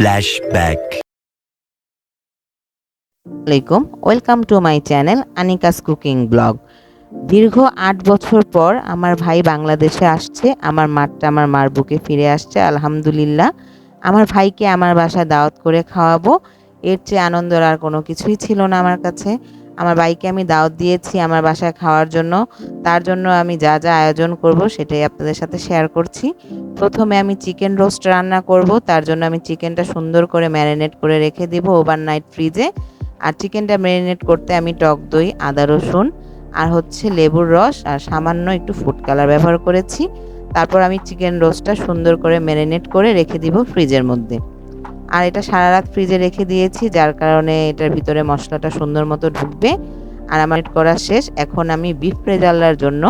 Flashback. আসসালামাইকুম welcome to my channel Anika's cooking blog দীর্ঘ আট বছর পর আমার ভাই বাংলাদেশে আসছে, আমার মাঠটা আমার মার বুকে ফিরে আসছে, আলহামদুলিল্লাহ। আমার ভাইকে আমার বাসায় দাওয়াত করে খাওয়াবো, এর চেয়ে আনন্দের আর কোনো কিছুই ছিল না আমার কাছে। আমার বাইকে আমি দাওয়াত দিয়েছি আমার বাসায় খাওয়ার জন্য। তার জন্য আমি যা যা আয়োজন করব সেটাই আপনাদের সাথে শেয়ার করছি। প্রথমে আমি চিকেন রোস্ট রান্না করব, তার জন্য আমি চিকেনটা সুন্দর করে ম্যারিনেট করে রেখে দিব ওভারনাইট ফ্রিজে আর চিকেনটা ম্যারিনেট করতে আমি টক দই, আদা রসুন আর হচ্ছে লেবুর রস আর সামান্য একটু ফুড কালার ব্যবহার করেছি। তারপর আমি চিকেন রোস্টটা সুন্দর করে ম্যারিনেট করে রেখে দিব ফ্রিজের মধ্যে। আর এটা সারা রাত ফ্রিজে রেখে দিয়েছি, যার কারণে এটার ভিতরে মশলাটা সুন্দর মতো ঢুকবে। আর আমার করা শেষ। এখন আমি বিফ রেজাল্লার জন্য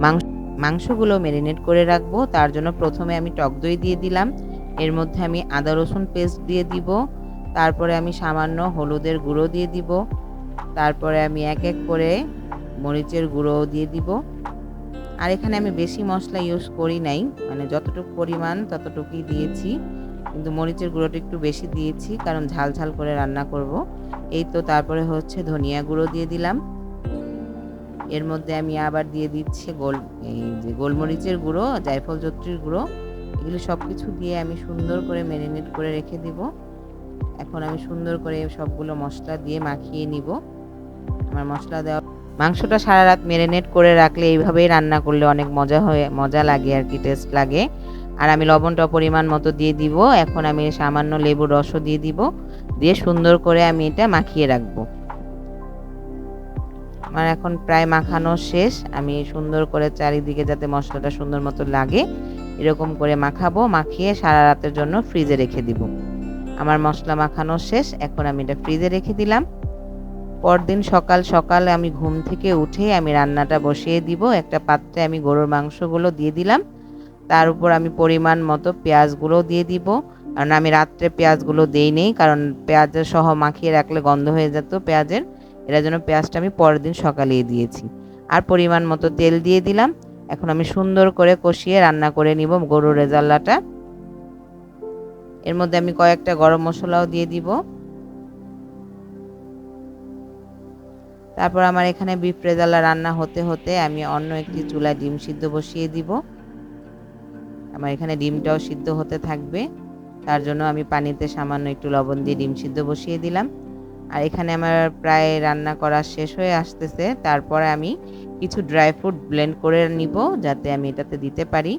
মাংস, মাংসগুলো ম্যারিনেট করে রাখব। তার জন্য প্রথমে আমি টক দই দিয়ে দিলাম। এর মধ্যে আমি আদা, রসুন পেস্ট দিয়ে দিব। তারপরে আমি সামান্য হলুদের গুঁড়ো দিয়ে দিব। তারপরে আমি এক এক করে মরিচের গুঁড়ো দিয়ে দিব। আর এখানে আমি বেশি মশলা ইউজ করি নাই। মানে যতটুকু পরিমাণ ততটুকুই দিয়েছি। কিন্তু মরিচের গুঁড়োটা একটু বেশি দিয়েছি, কারণ ঝাল ঝাল করে রান্না করব। এই তো তারপরে হচ্ছে ধনিয়া গুঁড়ো দিয়ে দিলাম। এর মধ্যে আমি আবার দিয়ে দিচ্ছি গোল, এই যে গোলমরিচের গুঁড়ো, জায়ফল জত্রির গুঁড়ো, এগুলো সব কিছু দিয়ে আমি সুন্দর করে ম্যারিনেট করে রেখে দিব। এখন আমি সুন্দর করে সবগুলো মশলা দিয়ে মাখিয়ে নিব। আমার মশলা দেওয়া, মাংসটা সারা রাত ম্যারিনেট করে রাখলে এইভাবেই রান্না করলে অনেক মজা হয়ে, মজা লাগে আর কি, টেস্ট লাগে। আর আমি লবণটা পরিমাণ মতো দিয়ে দিব। এখন আমি সামান্য লেবুর রসও দিয়ে দিব। দিয়ে সুন্দর করে আমি এটা মাখিয়ে রাখব। আমার এখন প্রায় মাখানো শেষ। আমি সুন্দর করে চারিদিকে যাতে মশলাটা সুন্দর মতো লাগে, এরকম করে মাখাবো। মাখিয়ে সারা রাতের জন্য ফ্রিজে রেখে দিব। আমার মশলা মাখানো শেষ। এখন আমি এটা ফ্রিজে রেখে দিলাম। পরদিন সকাল সকাল আমি ঘুম থেকে উঠে আমি রান্নাটা বসিয়ে দিব। একটা পাত্রে আমি গরুর মাংসগুলো দিয়ে দিলাম। তার উপর আমি পরিমাণ মতো পেঁয়াজগুলো দিয়ে দিব। কারণ আমি রাত্রে পেঁয়াজগুলো দেই নেই, কারণ পেঁয়াজের সহ মাখিয়ে রাখলে গন্ধ হয়ে যেত পেঁয়াজের। এটার জন্য পেঁয়াজটা আমি পরের দিন সকালেই দিয়েছি। আর পরিমাণ মতো তেল দিয়ে দিলাম। এখন আমি সুন্দর করে কষিয়ে রান্না করে নিব গরুর রেজাল্লাটা। এর মধ্যে আমি কয়েকটা গরম মশলাও দিয়ে দিব। তারপর আমার এখানে বিফ রেজাল্লা রান্না হতে হতে আমি অন্য একটি চুলায় ডিম সিদ্ধ বসিয়ে দিব। আমার এখানে ডিমটাও সিদ্ধ হতে থাকবে। তার জন্য আমি পানিতে সামান্য একটু লবণ দিয়ে ডিম সিদ্ধ বসিয়ে দিলাম। আর এখানে আমার প্রায় রান্না করা শেষ হয়ে আসতেছে। তারপরে আমি কিছু ড্রাই ফ্রুট ব্লেন্ড করে নিব যাতে আমি এটাতে দিতে পারি।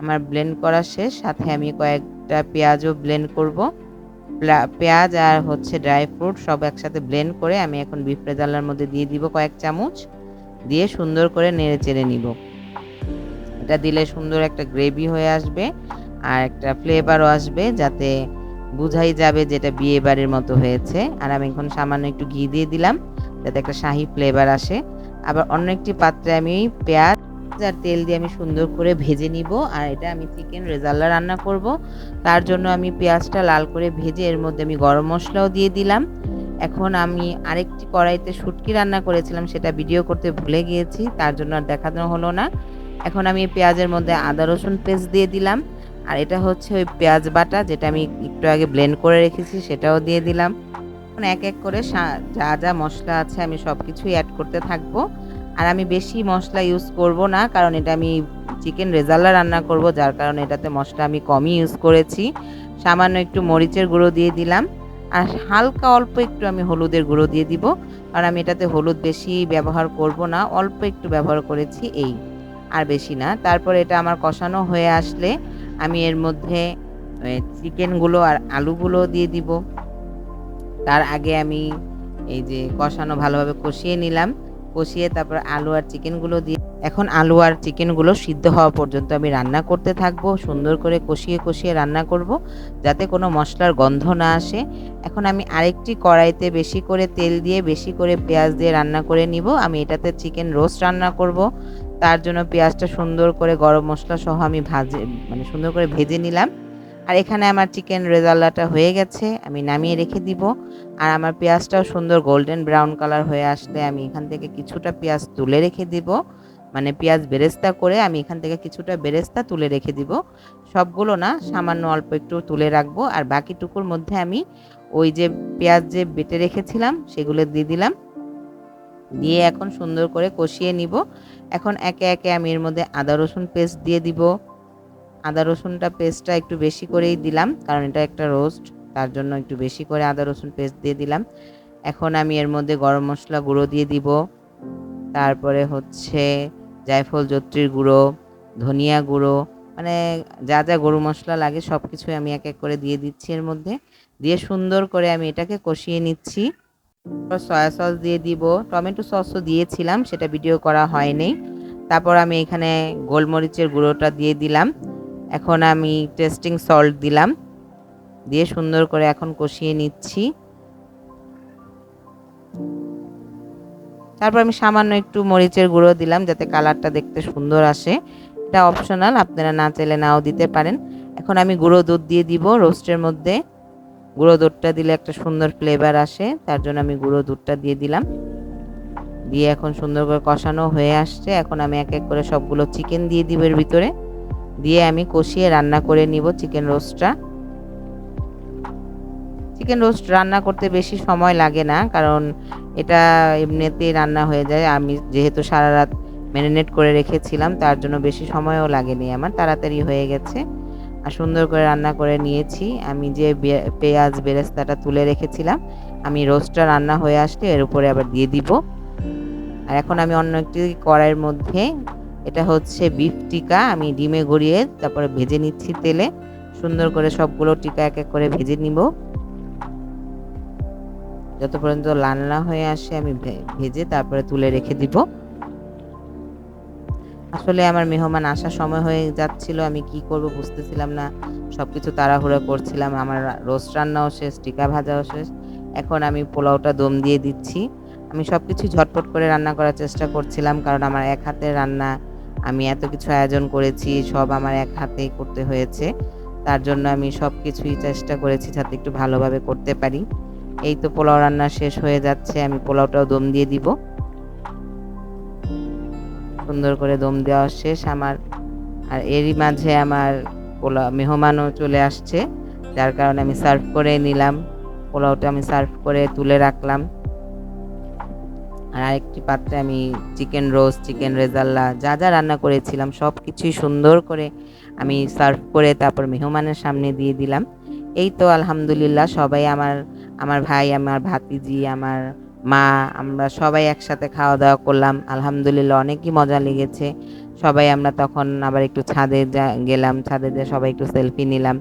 আমার ব্লেন্ড করা শেষ, সাথে আমি কয়েকটা পেঁয়াজও ব্লেন্ড করব। পেঁয়াজ আর হচ্ছে ড্রাই ফ্রুট সব একসাথে ব্লেন্ড করে আমি এখন বিফ রেজালার মধ্যে দিয়ে দিব কয়েক চামচ। দিয়ে সুন্দর করে নেড়ে চেড়ে নিব। এটা দিলে সুন্দর একটা গ্রেভি হয়ে আসবে আর একটা ফ্লেভারও আসবে যাতে বুঝাই যাবে যেটা বিয়ে বাড়ির মতো হয়েছে। আর আমি এখন সামান্য একটু ঘি দিয়ে দিলাম, যাতে একটা শাহি ফ্লেভার আসে। আবার অন্য একটি পাত্রে আমি পেঁয়াজ আর তেল দিয়ে আমি সুন্দর করে ভেজে নিব আর এটা আমি চিকেন রেজাল্লা রান্না করব। তার জন্য আমি পেঁয়াজটা লাল করে ভেজে এর মধ্যে আমি গরম মশলাও দিয়ে দিলাম। এখন আমি আরেকটি কড়াইতে শুটকি রান্না করেছিলাম, সেটা ভিডিও করতে ভুলে গিয়েছি, তার জন্য আর দেখানো হলো না। এখন আমি পেঁয়াজের মধ্যে আদা, রসুন পেস্ট দিয়ে দিলাম। আর এটা হচ্ছে ওই পেঁয়াজ বাটা, যেটা আমি একটু আগে ব্লেন্ড করে রেখেছি, সেটাও দিয়ে দিলাম। এখন এক এক করে যা যা মশলা আছে আমি সব কিছুই অ্যাড করতে থাকব। আর আমি বেশি মশলা ইউজ করব না, কারণ এটা আমি চিকেন রেজাল্লা রান্না করব, যার কারণে এটাতে মশলা আমি কমই ইউজ করেছি। সামান্য একটু মরিচের গুঁড়ো দিয়ে দিলাম। আর হালকা অল্প একটু আমি হলুদের গুঁড়ো দিয়ে দিব, কারণ আমি এটাতে হলুদ বেশি ব্যবহার করব না, অল্প একটু ব্যবহার করেছি এই। আর বেশি না। তারপর এটা আমার কষানো হয়ে আসলে আমি এর মধ্যে চিকেনগুলো আর আলুগুলো দিয়ে দিব। তার আগে আমি এই যে কষানো ভালোভাবে কষিয়ে নিলাম। কষিয়ে তারপর আলু আর চিকেনগুলো দিয়ে, এখন আলু আর চিকেনগুলো সিদ্ধ হওয়া পর্যন্ত আমি রান্না করতে থাকব। সুন্দর করে কষিয়ে কষিয়ে রান্না করব যাতে কোনো মশলার গন্ধ না আসে। এখন আমি আরেকটি কড়াইতে বেশি করে তেল দিয়ে, বেশি করে পেঁয়াজ দিয়ে রান্না করে নিব। আমি এটাতে চিকেন রোস্ট রান্না করব। তার জন্য পেঁয়াজটা সুন্দর করে গরম মশলা সহ আমি ভাজে মানে সুন্দর করে ভেজে নিলাম। আর এখানে আমার চিকেন রেজাল্লাটা হয়ে গেছে, আমি নামিয়ে রেখে দিব। আর আমার পেঁয়াজটাও সুন্দর গোল্ডেন ব্রাউন কালার হয়ে আসলে আমি এখান থেকে কিছুটা পেঁয়াজ তুলে রেখে দিব। মানে পেঁয়াজ বেরেস্তা করে আমি এখান থেকে কিছুটা বেরেস্তা তুলে রেখে দিব। সবগুলো না সামান্য অল্প একটু তুলে রাখব। আর বাকিটুকুর মধ্যে আমি ওই যে পেঁয়াজ যে বেটে রেখেছিলাম, সেগুলো দিয়ে দিলাম। দিয়ে এখন সুন্দর করে কষিয়ে নিব। এখন একে একে আমি এর মধ্যে আদা, রসুন পেস্ট দিয়ে দিব। আদা, রসুনটা পেস্টটা একটু বেশি করেই দিলাম, কারণ এটা একটা রোস্ট তার জন্য একটু বেশি করে আদা, রসুন পেস্ট দিয়ে দিলাম। এখন আমি এর মধ্যে গরম মশলা গুঁড়ো দিয়ে দিব। তারপরে হচ্ছে জায়ফল, জত্রির গুঁড়ো, ধনিয়া গুঁড়ো মানে যা যা গরু মশলা লাগে সব কিছুই আমি এক এক করে দিয়ে দিচ্ছি এর মধ্যে। দিয়ে সুন্দর করে আমি এটাকে কষিয়ে নিচ্ছি। সয়া সস দিয়ে দিব। টমেটো সসও দিয়েছিলাম, সেটা ভিডিও করা হয়নি। তারপর আমি এখানে গোলমরিচের গুঁড়োটা দিয়ে দিলাম। এখন আমি টেস্টিং সল্ট দিলাম। দিয়ে সুন্দর করে এখন কষিয়ে নিচ্ছি। তারপর আমি সামান্য একটু মরিচের গুঁড়ো দিলাম, যাতে কালারটা দেখতে সুন্দর আসে। এটা অপশনাল আপনারা না চাইলে নাও দিতে পারেন। এখন আমি গুঁড়ো দুধ দিয়ে দিব রোস্টের মধ্যে। গুঁড়ো দুধটা দিলে একটা সুন্দর ফ্লেভার আসে, তার জন্য আমি গুঁড়ো দুধটা দিয়ে দিলাম। দিয়ে এখন সুন্দর করে কষানো হয়ে আসছে। এখন আমি এক এক করে সবগুলো চিকেন দিয়ে দিব এর ভিতরে। দিয়ে আমি কষিয়ে রান্না করে নিব চিকেন রোস্টটা চিকেন রোস্ট রান্না করতে বেশি সময় লাগে না, কারণ এটা এমনিতেই রান্না হয়ে যায়। আমি যেহেতু সারা রাত ম্যারিনেট করে রেখেছিলাম, তার জন্য বেশি সময়ও লাগেনি আমার, তাড়াতাড়ি হয়ে গেছে। আর সুন্দর করে রান্না করে নিয়েছি। আমি যে পেঁয়াজ বেরেস্তাটা তুলে রেখেছিলাম, আমি রোস্টটা রান্না হয়ে আসলে এর উপরে আবার দিয়ে দিব। আর এখন আমি অন্য একটি কড়াইয়ের মধ্যে, এটা হচ্ছে বিফ টিকা, আমি ডিমে গড়িয়ে তারপরে ভেজে নিচ্ছি তেলে। সুন্দর করে সবগুলো টিকা এক এক করে ভেজে নিব। যত পর্যন্ত লাল না হয়ে আসে, আমি ভেজে তারপরে তুলে রেখে দিব। আসলে আমার মেহমান আসার সময় হয়ে যাচ্ছিল, আমি কি করব বুঝতেছিলাম না। সব কিছু তাড়াহুড়ো করছিলাম, আমার রোস্ট রান্নাও শেষ, টিকা ভাজাও শেষ। এখন আমি পোলাওটা দম দিয়ে দিচ্ছি। আমি সব কিছু ঝটপট করে রান্না করার চেষ্টা করছিলাম, কারণ আমার এক হাতে রান্না, আমি এত কিছু আয়োজন করেছি, সব আমার এক হাতেই করতে হয়েছে। তার জন্য আমি সব কিছুই চেষ্টা করেছি যাতে একটু ভালোভাবে করতে পারি। এই তো পোলাও রান্না শেষ হয়ে যাচ্ছে, আমি পোলাওটাও দম দিয়ে দিব। সুন্দর করে দম দেওয়া শেষ আমার, আর এরই মাঝে আমার পোলাও মেহমানও চলে আসছে, যার কারণে আমি সার্ভ করে নিলাম, পোলাওটা আমি সার্ভ করে তুলে রাখলাম। আর আরেকটি পাত্রে আমি চিকেন রোস্ট, চিকেন রেজাল্লা, যা যা রান্না করেছিলাম, সব কিছুই সুন্দর করে আমি সার্ভ করে তারপর মেহমানের সামনে দিয়ে দিলাম। এই তো আলহামদুলিল্লাহ, সবাই আমার আমার ভাই, আমার ভাতিজি, আমার মা, আমরা সবাই একসাথে খাওয়া দাওয়া করলাম। আলহামদুলিল্লাহ অনেকই মজা লেগেছে। সবাই আমরা তখন আবার একটু ছাদে গেলাম। ছাদে যে সবাই একটু সেলফি নিলাম।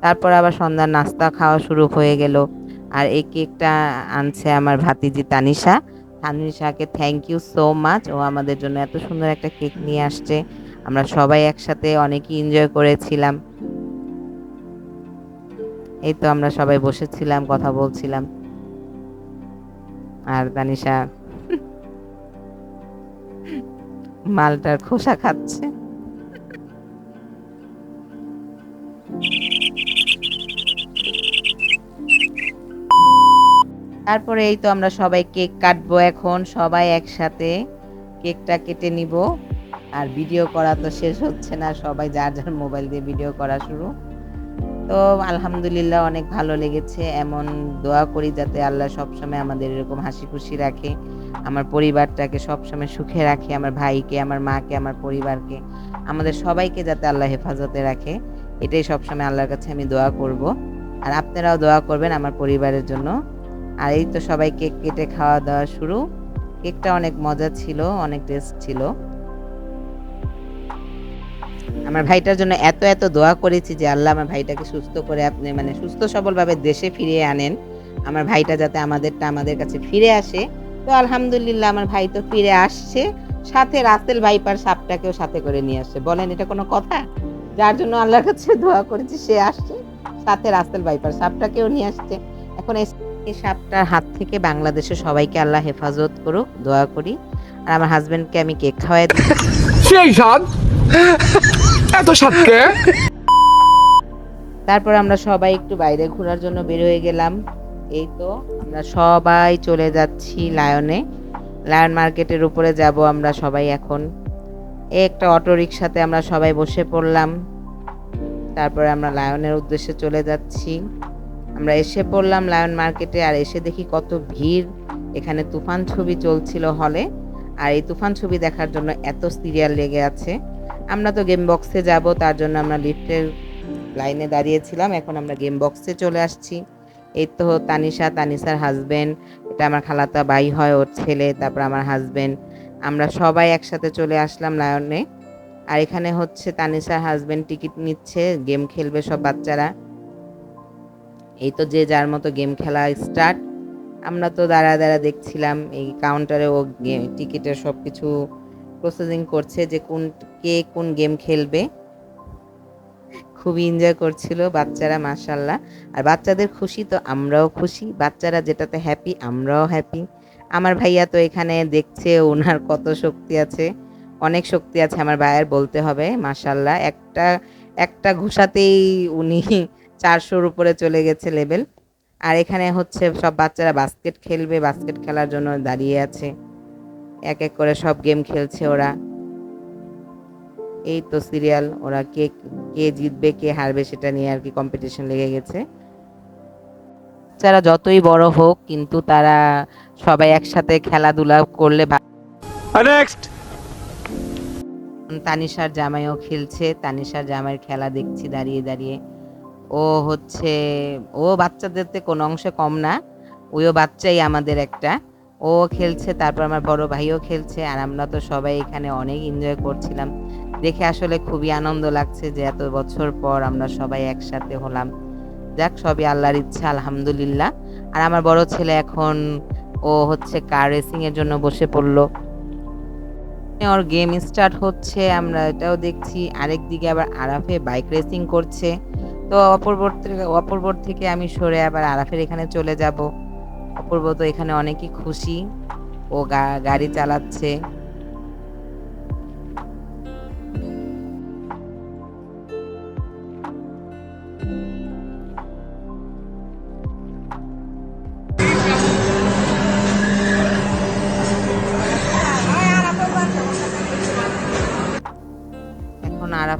তারপর আবার সন্ধ্যার নাস্তা খাওয়া শুরু হয়ে গেল। আর এই কেকটা আনছে আমার ভাতিজি তানিশা। তানিশাকে থ্যাংক ইউ সো মাচ ও আমাদের জন্য এত সুন্দর একটা কেক নিয়ে আসছে। আমরা সবাই একসাথে অনেকই এনজয় করেছিলাম। এই তো আমরা সবাই বসেছিলাম, কথা বলছিলাম। আর তানিশা মালটার খোসা খাচ্ছে। তারপরে এই তো আমরা সবাই কেক কাটবো এখন, সবাই একসাথে কেকটা কেটে নিব। আর ভিডিও করা তো শেষ হচ্ছে না, সবাই যার যার মোবাইল দিয়ে ভিডিও করা শুরু। তো আলহামদুলিল্লাহ অনেক ভালো লেগেছে। এমন দোয়া করি যাতে আল্লাহ সবসময় আমাদের এরকম হাসি খুশি রাখে, আমার পরিবারটাকে সবসময় সুখে রাখে, আমার ভাইকে, আমার মাকে, আমার পরিবারকে, আমাদের সবাইকে যাতে আল্লাহ হেফাজতে রাখে। এটাই সবসময় আল্লাহর কাছে আমি দোয়া করব। আর আপনারাও দোয়া করবেন আমার পরিবারের জন্য। আর এই তো সবাই কেক কেটে খাওয়া দাওয়া শুরু। কেকটা অনেক মজা ছিল, অনেক টেস্ট ছিল। আমার ভাইটার জন্য এত এত দোয়া করেছি যে আল্লাহ আমার ভাইটাকে সুস্থ করে আপনি মানে সুস্থ সবলভাবে দেশে ফিরিয়ে আনেন। আমার ভাইটা যাতে আমাদেরটা আমাদের কাছে ফিরে আসে। তো আলহামদুলিল্লাহ আমার ভাই তো ফিরে আসছে। সাথে রাসেল ভাইপার সাপটাকেও সাথে করে নিয়ে আসছে। বলেন, এটা কোনো কথা? যার জন্য আল্লাহর কাছে দোয়া করেছি, সে আসছে। সাথে রাসেল ভাইপার সাপটাকেও নিয়ে আসছে। এখন এই সাপটার হাত থেকে বাংলাদেশে সবাইকে আল্লাহ হেফাজত করুক, দোয়া করি। আর আমার হাজব্যান্ডকে আমি কেক খাওয়াই সেই স্বাদ এত স্বাদকে তারপর আমরা সবাই একটু বাইরে ঘোরার জন্য বের হয়ে গেলাম। এই তো আমরা সবাই চলে যাচ্ছি লায়নে। লায়ন মার্কেটের উপরে যাব আমরা সবাই এখন। একটা অটো রিক্সাতে আমরা সবাই বসে পড়লাম। তারপরে আমরা লায়নের উদ্দেশ্যে চলে যাচ্ছি। আমরা এসে পড়লাম লায়ন মার্কেটে আর এসে দেখি কত ভিড়। এখানে তুফান ছবি চলছিল হলে। আর এই তুফান ছবি দেখার জন্য এত সিরিয়াল লেগে আছে। আমরা তো গেম বক্সে যাব, তার জন্য আমরা লিফটের লাইনে দাঁড়িয়েছিলাম, এখন আমরা গেম বক্সে চলে আসছি। এই তো তানিশা, তানিশার হাজবেন্ড এটা আমার খালাতা বাই হয়, ওর ছেলে, তারপর আমার হাজবেন্ড আমরা সবাই একসাথে চলে আসলাম লায়নে। আর এখানে হচ্ছে তানিশার হাজব্যান্ড টিকিট নিচ্ছে গেম খেলবে সব বাচ্চারা। এই তো যে যার মতো গেম খেলা স্টার্ট আমরা তো দাঁড়া দাঁড়া দেখছিলাম, এই কাউন্টারে ও টিকিটের সব কিছু প্রসেসিং করছে যে কোন কে কোন গেম খেলবে। খুবই এনজয় করছিল বাচ্চারা মাশাল্লাহ আর বাচ্চাদের খুশি তো আমরাও খুশি। বাচ্চারা যেটাতে হ্যাপি আমরাও হ্যাপি আমার ভাইয়া তো এখানে দেখছে, ওনার কত শক্তি আছে। অনেক শক্তি আছে আমার ভাইয়ের বলতে হবে মাশাল্লাহ একটা একটা ঘুষাতেই উনি চারশোর উপরে চলে গেছে লেভেল আর এখানে হচ্ছে সব বাচ্চারা বাস্কেট খেলবে বাস্কেট খেলার জন্য দাঁড়িয়ে আছে। এক এক করে সব গেম খেলছে ওরা। এই তো সিরিয়াল ওরা কে কে জিতবে কে হারবে সেটা নিয়ে আর কি কম্পিটিশন লেগে গেছে। বাচ্চারা যতই বড় হোক কিন্তু তারা সবাই একসাথে খেলাধুলা করলে তানিশার জামাইও খেলছে তানিশার জামাইয়ের খেলা দেখছি দাঁড়িয়ে দাঁড়িয়ে। ও হচ্ছে ও বাচ্চাদের কোনো অংশে কম না ওইও বাচ্চাই আমাদের একটা। ও খেলছে তারপর আমার বড় ভাইও খেলছে আর আমরা তো সবাই এখানে অনেক এনজয় করছিলাম। দেখে আসলে খুবই আনন্দ লাগছে যে এত বছর পর আমরা সবাই একসাথে হলাম। যাক, সবই আল্লাহর ইচ্ছা, আলহামদুলিল্লাহ। আর আমার বড় ছেলে এখন, ও হচ্ছে কার রেসিং এর জন্য বসে পড়ল। ওর গেম স্টার্ট হচ্ছে, আমরা এটাও দেখছি। আরেক দিকে আবার আরাফে বাইক রেসিং করছে। তো অপূর্বর থেকে থেকে আমি সরে আবার আরাফের এখানে চলে যাব। অপূর্ব তো এখানে অনেকই খুশি। ও গাড়ি চালাচ্ছে।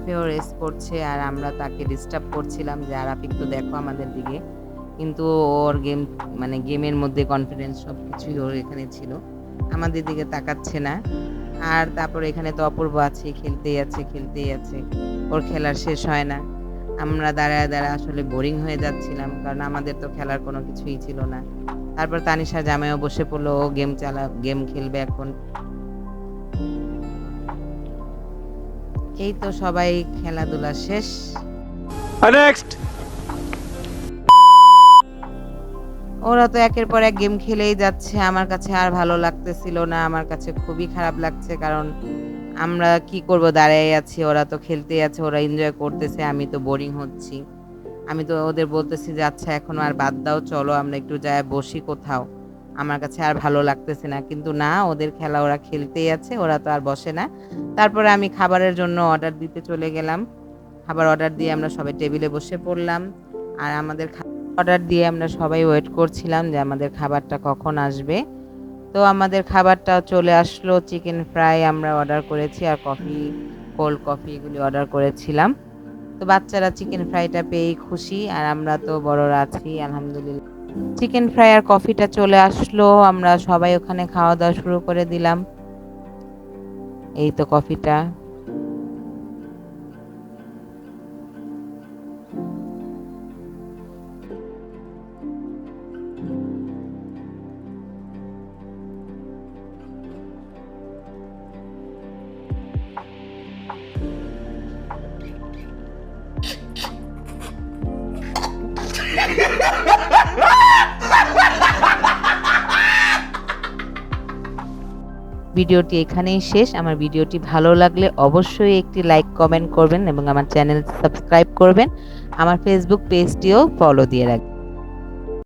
এখন আরাফেও রেস করছে আর আমরা তাকে ডিস্টার্ব করছিলাম যে আরাফ একটু দেখো আমাদের দিকে। কিন্তু ওর গেম মানে গেমের মধ্যে কনফিডেন্স সব কিছুই ওর এখানে ছিল। আমাদের দিকে তাকাচ্ছে না। আর তারপর এখানে তো অপূর্ব আছে, খেলতেই আছে খেলতেই আছে। ওর খেলার শেষ হয় না। আমরা দাঁড়ায় দাঁড়ায় আসলে বোরিং হয়ে যাচ্ছিলাম, কারণ আমাদের তো খেলার কোনো কিছুই ছিল না। তারপর তানিশা জামাইও বসে পড়ল, ও গেম চালা গেম খেলবে এখন। এই তো সবাই খেলাধুলা শেষ। নেক্সট ওরা তো একের পর এক গেম খেলেই যাচ্ছে। আমার কাছে আর ভালো লাগতেছিল না। আমার কাছে খুবই খারাপ লাগছে কারণ আমরা কি করব? দাঁড়িয়ে আছি। ওরা তো খেলতেই আছে। ওরা এনজয় করতেছে। আমি তো বোরিং হচ্ছি। আমি তো ওদের বলতেছি যে আচ্ছা এখন আর বাদ দাও। চলো আমরা একটু যায় বসি কোথাও। আমার কাছে আর ভালো লাগতেছে না। কিন্তু না, ওদের খেলা ওরা খেলতেই আছে, ওরা তো আর বসে না। তারপরে আমি খাবারের জন্য অর্ডার দিতে চলে গেলাম। খাবার অর্ডার দিয়ে আমরা সবাই টেবিলে বসে পড়লাম। আর আমাদের অর্ডার দিয়ে আমরা সবাই ওয়েট করছিলাম যে আমাদের খাবারটা কখন আসবে। তো আমাদের খাবারটা চলে আসলো চিকেন ফ্রাই আমরা অর্ডার করেছি আর কফি কোল্ড কফি এগুলি অর্ডার করেছিলাম। তো বাচ্চারা চিকেন ফ্রাইটা পেয়েই খুশি, আর আমরা তো বড়রা আছি, আলহামদুলিল্লাহ। চিকেন ফ্রাই আর কফিটা চলে আসলো। আমরা সবাই ওখানে খাওয়া দাওয়া শুরু করে দিলাম। এই তো কফিটা ভিডিওটি এখানেই শেষ। আমার ভিডিওটি ভালো লাগলে অবশ্যই একটি লাইক, কমেন্ট করবেন এবং আমার চ্যানেল সাবস্ক্রাইব করবেন। আমার ফেসবুক পেজটিও ফলো দিয়ে রাখবেন।